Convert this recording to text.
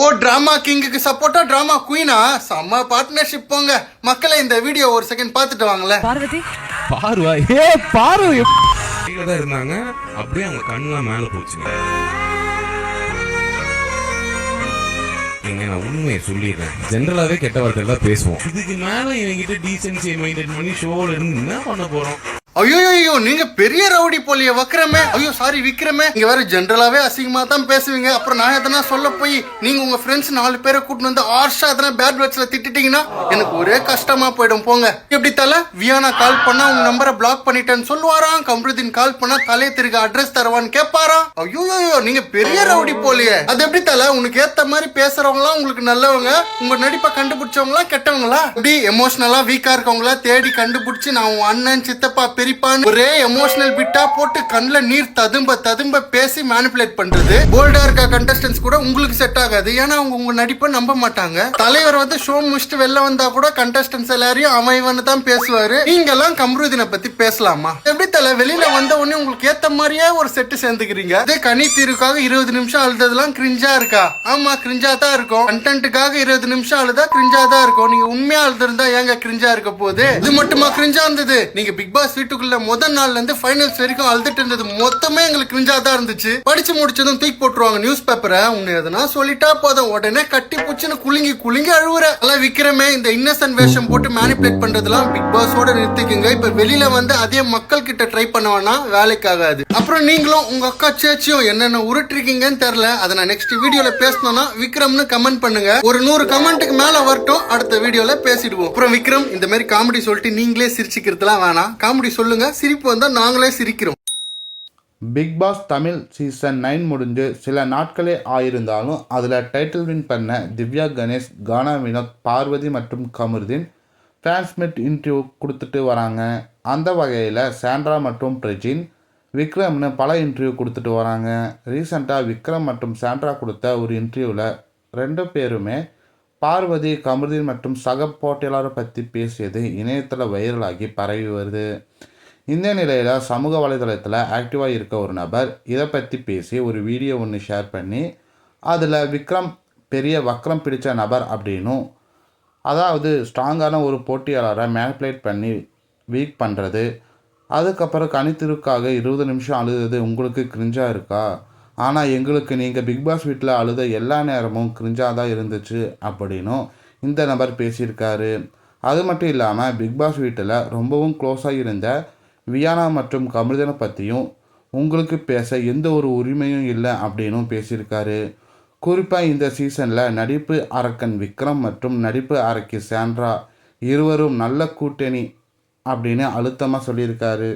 ஓ drama கிங்குக்கு சப்போர்ட்டா drama குயினா செம்ம partnership போங்க. மக்களை இந்த வீடியோ ஒரு செகண்ட் பார்த்துட்டு வாங்களேன். பார்வதி? பார்வா ஏ பாரு கீழே தான் இருந்தாங்க. அப்படியே அவங்க கண்ணுலாம் மேலே போச்சுங்க. நீங்க நான் உண்மையை சொல்லிடுறேன். ஜென்ரலாவே கெட்ட வார்த்தை தான் பேசுவோம். இதுக்கு மேல இவங்கிட்ட டீசென்சியை மெயின்டைன் பண்ணி ஷோல இருந்து என்ன பண்ண போறோம்? ஐயோ ஐயோ நீங்க பெரிய ரவுடி போலிய வக்கரமே. ஐயோ சாரி விக்ரமே. இங்க வேற ஜென்ரலாவே அசிங்கமா தான் பேசுவீங்க. அப்புறம் நான் எதனா சொல்ல போய் நீங்க உங்க ஃப்ரெண்ட்ஸ் நாலு பேரை கூட்டு வந்து ஆர்ஷா எதனா பேட் வேர்ட்ஸ்ல திட்டிட்டீங்கன்னா எனக்கு ஒரே கஷ்டமா போயிடும். போங்க. எப்படி தல? வியானா கால் பண்ணா உங்க நம்பரை பிளாக் பண்ணிட்டேன்னு சொல்லுவாராம். கம்ருதீன் கால் பண்ணா தலையை திருக்க அட்ரஸ் தருவான்னு கேட்பாரா ஐயோ ஐயோ நீங்க பெரிய ரவுடி போலியே. அது எப்படி தல? உனக்கு ஏத்த மாதிரி பேசுறவங்களாம் உங்களுக்கு நல்லவங்க உங்க நடிப்பை கண்டுபிடிச்சவங்களா கெட்டவங்களா? இப்படி எமோஷனலா வீக்கா இருக்கவங்களா தேடி கண்டுபிடிச்சு நான் உன் அண்ணன் சித்தப்பா பெரியப்பான்னு ஒரே எமோஷனல் பிட்டா போட்டு கண்ணுல நீர் ததும்ப ததும்ப பேசி மேனிபுலேட் பண்றது. போல்டா இருக்க கண்டஸ்டன்ஸ் கூட உங்களுக்கு செட் ஆகாது. ஏன்னா அவங்க உங்க நடிப்பை நம்ப மாட்டாங்க. தலைவர் வந்து ஷோ முடிச்சுட்டு வெளில வந்தா கூட கண்டஸ்டன்ஸ் எல்லாரையும் அமைவன்னு தான் பேசுவாரு. நீங்க எல்லாம் கம்ருதினை பத்தி பேசலாமா? எப்படி தலை வெளியில வந்த உடனே உங்களுக்கு ஏத்த மாதிரியே ஒரு செட்டு சேர்ந்துக்கிறீங்க? அதே கனி தீருக்காக இருபது நிமிஷம் அழுததெல்லாம் கிரிஞ்சா இருக்கா? ஆமா கிரிஞ்சா தான் இருக்கும். கண்டென்ட்டுக்காக இருபது நிமிஷம் அழுதா கிரிஞ்சா தான் இருக்கும். நீங்க உண்மையா அழுதுருந்தா ஏங்க கிரிஞ்சா இருக்க போகுது? இது மட்டுமா கிரிஞ்சா இருந்தது? நீங்க பிக் பாஸ் வீட்டுக்குள்ள முதல் நாள்ல இருந்து ஃபைனல்ஸ் வரைக்கும் அழுதுட்டு இருந்தது. மொத்தமே எங்களுக்கு கிரிஞ்சா தான் இருந்துச்சு. படிச்சு முடிச்சதும் தூக்கி போட்டுருவாங்க நியூஸ் பேப்பரை உன்னை எதனா சொல்லிட்டா போதும். உடனே கட்டி புச்சுன்னு குலுங்கி குலுங்கி அழுவுற. எல்லாம் விக்ரமே இந்த இன்னசென்ட் வேஷம் போட்டு மேனிபுலேட் பண்றதுலாம் பிக் பாஸோட நிறுத்திக்குங்க. இப்ப வெளியில வந்து அதே மக்கள் கிட்ட ட்ரை பண்ணவனா வேலைக்கு ஆகாது. அப்புறம் நீங்களும் உங்க அக்கா சேச்சியும் என்னென்ன உருட்டிருக்கீங்கன்னு தெரியல. அதை நான் நெக்ஸ்ட் வீடியோல பேசணும்னா விக்ரம்னு கமெண்ட் பண்ணுங்க. ஒரு நூறு கமெண்ட்டுக்கு மேல வரட்டும். அடுத்த வீடியோல பேசிடுவோம். அப்புறம் விக்ரம் இந்த மாதிரி காமெடி சொல்லிட்டு நீங்களே சிரிச்சுக்கிறதுலாம் வேணாம். காமெடி சொல்லுங்க. சிரிப்பு வந்தால் நாங்களே சிரிக்கிறோம். Big boss Tamil season nine முடிஞ்சு சில நாட்களே ஆயிருந்தாலும் அதில் டைட்டில் வின் பண்ண திவ்யா கணேஷ் கானா வினோத் பார்வதி மற்றும் கமருதீன் டிரான்ஸ்மிட் இன்டர்வியூ கொடுத்துட்டு வராங்க. அந்த வகையில் சாண்ட்ரா மற்றும் பிரஜின் விக்ரம்னு பல இன்டர்வியூ கொடுத்துட்டு வராங்க. ரீசண்டாக விக்ரம் மற்றும் சாண்ட்ரா கொடுத்த ஒரு இன்டர்வியூவில் ரெண்டு பேருமே பார்வதி கமருதீன் மற்றும் சக போட்டியாளரை பற்றி பேசியது இணையத்தில் வைரலாகி பரவி வருது. இந்த நிலையில் சமூக வலைதளத்தில் ஆக்டிவாக இருக்க ஒரு நபர் இதை பற்றி பேசி ஒரு வீடியோ ஒன்று ஷேர் பண்ணி அதில் விக்ரம் பெரிய வக்ரம் பிடித்த நபர் அப்படின்னும் அதாவது ஸ்ட்ராங்கான ஒரு போட்டியாளரை மேனிப்புலேட் பண்ணி வீக் பண்ணுறது அதுக்கப்புறம் கணித்திற்காக இருபது நிமிஷம் அழுதது உங்களுக்கு கிரிஞ்சாக இருக்கா? ஆனால் எங்களுக்கு நீங்கள் பிக் பாஸ் வீட்டில் அழுத எல்லா நேரமும் கிரிஞ்சாக தான் இருந்துச்சு அப்படின்னும் இந்த நபர் பேசியிருக்காரு. அது மட்டும் இல்லாமல் பிக் பாஸ் வீட்டில் ரொம்பவும் க்ளோஸாக இருந்த வியானா மற்றும் கமல்தனை பற்றியும் உங்களுக்கு பேச எந்த ஒரு உரிமையும் இல்லை அப்படின்னும் பேசியிருக்காரு. குறிப்பாக இந்த சீசனில் நடிப்பு அரக்கன் விக்ரம் மற்றும் நடிப்பு அரக்கி சாண்ட்ரா இருவரும் நல்ல கூட்டணி அப்படின்னு அழுத்தமாக சொல்லியிருக்காரு.